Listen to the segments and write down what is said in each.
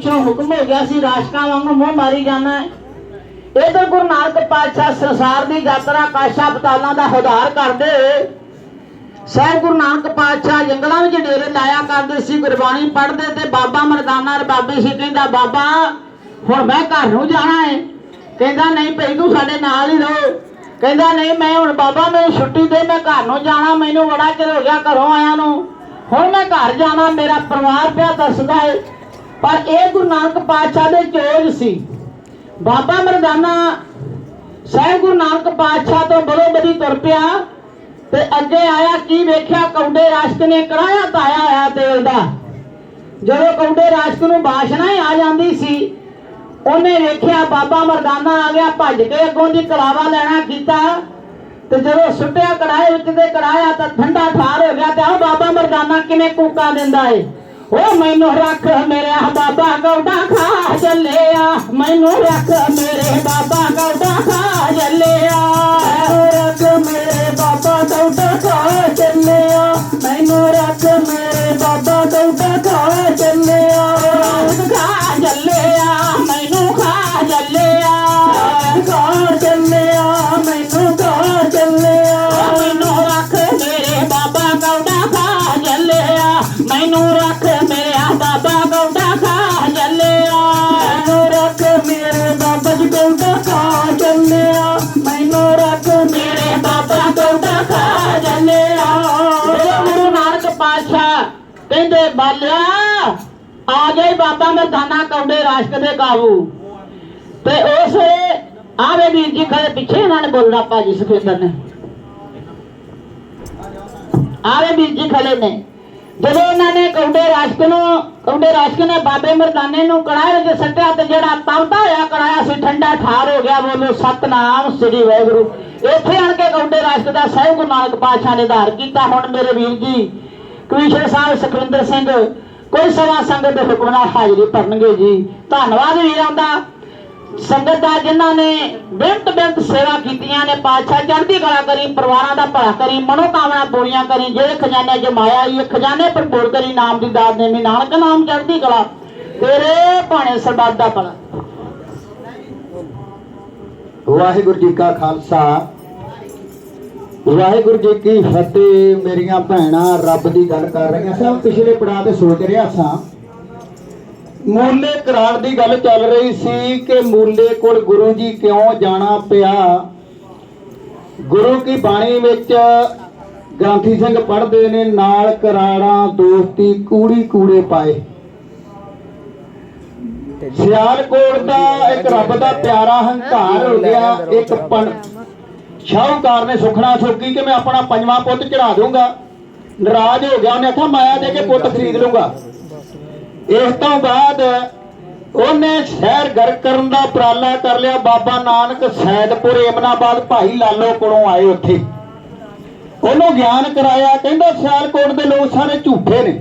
ਪਿੱਛੋਂ ਹੁਕਮ ਹੋ ਗਿਆ ਸੀ ਰਾਸ਼ਕਾਂ ਵਾਂਗੂ ਮੂੰਹ ਮਾਰੀ ਜਾਣਾ ਹੈ। ਇਧਰ ਗੁਰੂ ਨਾਨਕ ਪਾਤਸ਼ਾਹ ਸੰਸਾਰ ਦੀ ਯਾਤਰਾ ਕਾਸ਼ਾ ਪਤਾਲਾਂ ਦਾ ਹੁਦਾਰ ਕਰਦੇ ਹੋਏ ਗੁਰੂ ਨਾਨਕ ਪਾਤਸ਼ਾਹ ਜੰਗਲਾਂ ਵਿੱਚ ਡੇਰੇ ਲਾਇਆ ਕਰਦੇ ਸੀ, ਗੁਰਬਾਣੀ ਪੜ੍ਹਦੇ ਤੇ ਬਾਬਾ ਮਰਦਾਨਾ ਰਬਾਬੀ ਸੀ, ਕਹਿੰਦਾ, ਬਾਬਾ, ਹੁਣ ਮੈਂ ਘਰ ਨੂੰ ਜਾਣਾ ਹੈ ਕਹਿੰਦਾ, ਨਹੀਂ ਭਈ, ਤੂੰ ਸਾਡੇ ਨਾਲ ਹੀ ਰਹੋ। ਕਹਿੰਦਾ, ਨਹੀਂ, ਮੈਂ ਹੁਣ ਬਾਬਾ, ਮੈਨੂੰ ਛੁੱਟੀ ਦੇ, ਮੈਂ ਘਰ ਨੂੰ ਜਾਣਾ, ਮੈਨੂੰ ਬੜਾ ਚਿਰ ਹੋ ਗਿਆ ਘਰੋਂ ਆਇਆ ਨੂੰ। ਹੁਣ ਮੈਂ ਘਰ ਜਾਣਾ, ਮੇਰਾ ਪਰਿਵਾਰ ਪਿਆ ਦੱਸਦਾ ਹੈ ਪਰ ਇਹ ਗੁਰੂ ਨਾਨਕ ਪਾਤਸ਼ਾਹ ਦੇ ਚੋਜ ਸੀ। ਬਾਬਾ ਮਰਦਾਨਾ ਸਾਹਿਬ ਗੁਰੂ ਨਾਨਕ ਪਾਤਸ਼ਾਹ ਤੋਂ ਬੜੋ ਬੜੀ ਤੁਰ ਪਿਆ ਤੇ ਅੱਗੇ ਆਇਆ, ਕੀ ਵੇਖਿਆ? ਕੌਡੇ ਰਾਸ਼ਕ ਨੇ ਕੜਾਇਆ, ਤਾਇਆ ਆਇਆ ਤੇਲ ਦਾ। ਜਦੋਂ ਕੌਡੇ ਰਾਸ਼ਕ ਨੂੰ ਬਾਸ਼ਨਾ ਹੀ ਆ ਜਾਂਦੀ ਸੀ, ਉਹਨੇ ਵੇਖਿਆ ਬਾਬਾ ਮਰਦਾਨਾ ਆ ਗਿਆ, ਭੱਜ ਕੇ ਅੱਗੋਂ ਦੀ ਕਲਾਵਾ ਲੈਣਾ ਕੀਤਾ ਤੇ ਜਦੋਂ ਸੁੱਟਿਆ ਕੜਾਏ ਵਿੱਚ ਤੇ ਕੜਾਇਆ ਤਾਂ ਠੰਡਾ ਠਾਰ ਹੋ ਗਿਆ ਤੇ ਆ ਬਾਬਾ ਮਰਦਾਨਾ ਕਿਵੇਂ ਕੂਕਾ ਦਿੰਦਾ ਏ? ਓ ਮੈਨੂੰ ਰੱਖ ਮੇਰੇ ਬਾਬਾ ਕੌਡਾ ਖਾ ਚੱਲਿਆ ਮੈਨੂੰ ਰੱਖ ਮੇਰੇ ਬਾਬਾ ਗੌਡਾ ਖਾ ਚੱਲਿਆ ਕਹਿੰਦੇ, ਬਾਲਿਆ, ਆ ਗਏ ਬਾਬਾ ਮਰਦਾਨਾ ਕੌਡੇ ਰਾਸ਼ਕ ਦੇ ਕਾਬੂ। ਤੇ ਉਸ, ਆਵੇ ਵੀਰ ਜੀ ਖੜੇ ਪਿੱਛੇ ਇਹਨਾਂ ਨੇ ਬੋਲਣਾ ਭਾਜੀ ਸੁਖਿੰਦਰ ਨੇ। ਆਵੇ ਵੀਰ ਜੀ ਖੜੇ ਨੇ। ਜਦੋਂ ਉਹਨਾਂ ਨੇ ਕੌਡੇ ਰਾਸ਼ਕ ਨੂੰ ਕੌਡੇ ਰਾਸ਼ਕ ਨੇ ਬਾਬੇ ਮਰਦਾਨੇ ਨੂੰ ਕੜਾਏ ਵਿੱਚ ਸੱਟਿਆ, ਤੇ ਜਿਹੜਾ ਤਵਦਾ ਹੋਇਆ ਕੜਾਇਆ ਸੀ, ਠੰਡਾ ਠਾਰ ਹੋ ਗਿਆ, ਬੋਲੋ, ਸਤਨਾਮ ਸ੍ਰੀ ਵਾਹਿਗੁਰੂ। ਇੱਥੇ ਆਣ ਕੇ ਕੌਡੇ ਰਾਸ਼ਕ ਦਾ ਸਹਿਬ ਗੁਰੂ ਨਾਨਕ ਪਾਤਸ਼ਾਹ ਨੇ ਧਾਰ ਕੀਤਾ। ਹੁਣ ਮੇਰੇ ਵੀਰ ਜੀ ਕਵੀਸ਼ਰ ਸਾਹਿਬ ਸੁਖਵਿੰਦਰ ਸਿੰਘ ਕੋਈ ਸਵਾ ਸੰਗਤ ਦੇ ਹੁਕਮ ਨਾਲ ਹਾਜ਼ਰੀ ਭਰਨਗੇ ਜੀ। ਧੰਨਵਾਦ ਵੀਰਾਂ ਦਾ। ਸੰਗਤ ਦਾ ਜਿਨ੍ਹਾਂ ਨੇ ਬਿੰਤ ਬਿੰਤ ਸੇਵਾ ਕੀਤੀਆਂ ਨੇ, ਪਾਤਸ਼ਾਹ ਚੜ੍ਹਦੀ ਕਲਾ ਕਰੀ, ਪਰਿਵਾਰਾਂ ਦਾ ਭਲਾ ਕਰੀ, ਮਨੋਕਾਮਨਾ ਪੂਰੀਆਂ ਕਰੀ, ਜਿਹੜੇ ਖਜ਼ਾਨੇ ਜਮਾਇਆ ਇਹ ਖਜ਼ਾਨੇ ਭਰਪੂਰ ਕਰੀ, ਨਾਮ ਦੀ ਦਾਤ ਨੇ ਨਾਨਕ ਨਾਮ ਚੜ੍ਹਦੀ ਕਲਾ, ਤੇਰੇ ਭਾਣੇ ਸਰਬੱਤ ਦਾ ਭਲਾ। ਵਾਹਿਗੁਰੂ ਜੀ ਕਾ ਖਾਲਸਾ ਵਾਹਿਗੁਰੂ ਜੀ ਕੀ ਫਤਿਹ, ਮੇਰੀਆਂ ਭੈਣਾਂ, ਰੱਬ ਦੀ ਗੱਲ ਕਰ ਰਹੀਆਂ ਸਾਂ। ਪਿਛਲੇ ਪੜਾਅ ਤੇ ਸੋਚ ਰਿਹਾ ਸਾਂ। ਮੂਲੇ ਕਰਾਰ ਦੀ ਗੱਲ ਚੱਲ ਰਹੀ ਸੀ ਕਿ ਮੂਲੇ ਕੋਲ ਗੁਰੂ ਜੀ ਕਿਉਂ ਜਾਣਾ ਪਿਆ? ਗੁਰੂ ਕੀ ਬਾਣੀ ਵਿੱਚ ਗ੍ਰੰਥੀ ਸਿੰਘ ਪੜ੍ਹਦੇ ਨੇ, ਨਾਲ ਕਰਾੜਾਂ ਦੋਸਤੀ ਕੂੜੀ ਕੂੜੇ ਪਾਏ। ਸਿਆਲਕੋਟ ਦਾ ਇੱਕ ਰੱਬ ਦਾ ਪਿਆਰਾ ਹੰਕਾਰ ਹੋ ਗਿਆ, ਇੱਕ ਸ਼ਾਹੂਕਾਰ ਨੇ ਸੁਖਣਾ ਸੋਕੀ ਕਿ ਮੈਂ ਆਪਣਾ ਪੰਜਵਾਂ ਪੁੱਤ ਚੜਾ ਦੂੰਗਾ। ਨਾਰਾਜ਼ ਹੋ ਗਿਆ, ਉਹਨੇ ਆਖਿਆ ਮਾਇਆ ਦੇ ਕੇ ਪੁੱਤ ਖਰੀਦ ਲੂੰਗਾ। ਇਸ ਤੋਂ ਬਾਅਦ ਉਹਨੇ ਸ਼ਹਿਰ ਗਰ ਕਰਨ ਦਾ ਉਪਰਾਲਾ ਕਰ ਲਿਆ। ਬਾਬਾ ਨਾਨਕ ਸੈਦਪੁਰ ਏਮਨਾਬਾਦ ਭਾਈ ਲਾਲੋ ਕੋਲੋਂ ਆਏ ਉੱਥੇ। ਉਹਨੂੰ ਗਿਆਨ ਕਰਾਇਆ, ਕਹਿੰਦਾ, ਸਿਆਲਕੋਟ ਦੇ ਲੋਕ ਸਾਰੇ ਝੂਠੇ ਨੇ।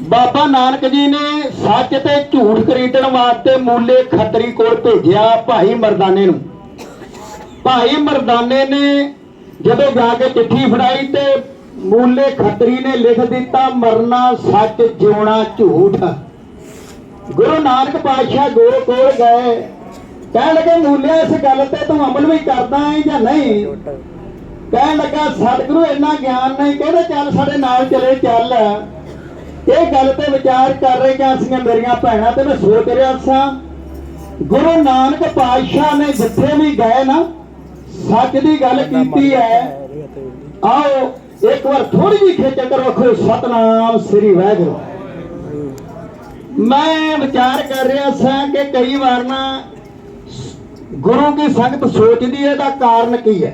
ਬਾਬਾ ਨਾਨਕ ਜੀ ਨੇ ਸੱਚ ਤੇ ਝੂਠ ਖਰੀਦਣ ਵਾਸਤੇ ਮੂਲੇ ਖੱਤਰੀ ਕੋਲ ਭੇਜਿਆ ਭਾਈ ਮਰਦਾਨੇ ਨੂੰ। ਭਾਈ ਮਰਦਾਨੇ ਨੇ ਜਦੋਂ ਜਾ ਕੇ ਚਿੱਠੀ ਫੜਾਈ ਤੇ ਮੂਲੇ ਖੱਤਰੀ ਨੇ ਲਿਖ ਦਿੱਤਾ, ਮਰਨਾ ਸੱਚ, ਜਿਉਣਾ ਝੂਠ। ਗੁਰੂ ਨਾਨਕ ਪਾਤਸ਼ਾਹ ਗੁਰੂ ਕੋਲ ਗਏ। ਕਹਿਣ ਲੱਗੇ, ਮੂਲਿਆ, ਇਸ ਗੱਲ ਤੇ ਤੂੰ ਅਮਲ ਵੀ ਕਰਦਾ ਹੈ ਜਾਂ ਨਹੀਂ? ਕਹਿਣ ਲੱਗਾ, ਸਤਿਗੁਰੂ, ਇੰਨਾ ਗਿਆਨ ਨਹੀਂ। ਕਹਿੰਦੇ, ਚੱਲ, ਸਾਡੇ ਨਾਲ ਚਲੇ, ਚੱਲ। ਇਹ ਗੱਲ ਤੇ ਵਿਚਾਰ ਕਰ ਰਹੇ ਕਿ ਅਸੀਂ ਮੇਰੀਆਂ ਭੈਣਾਂ ਤੇ ਮੈਂ ਸੋਚ ਰਿਹਾ ਸਾਂ। ਗੁਰੂ ਨਾਨਕ ਪਾਤਸ਼ਾਹ ਨੇ ਜਿੱਥੇ ਵੀ ਗਏ ਨਾ ਸੱਚ ਦੀ ਗੱਲ ਕੀਤੀ ਹੈ। ਆਓ ਇੱਕ ਵਾਰ ਥੋੜੀ ਜਿਹੀ ਖੇਚ ਕਰ ਰੱਖੋ ਸਤਨਾਮ ਸ੍ਰੀ ਵਾਹਿਗੁਰੂ। ਮੈਂ ਵਿਚਾਰ ਕਰ ਰਿਹਾ ਸਾਂ ਕਿ ਕਈ ਵਾਰ ਨਾ ਗੁਰੂ ਕੀ ਸੰਗਤ ਸੋਚਦੀ ਹੈ ਦਾ ਕਾਰਨ ਕੀ ਹੈ?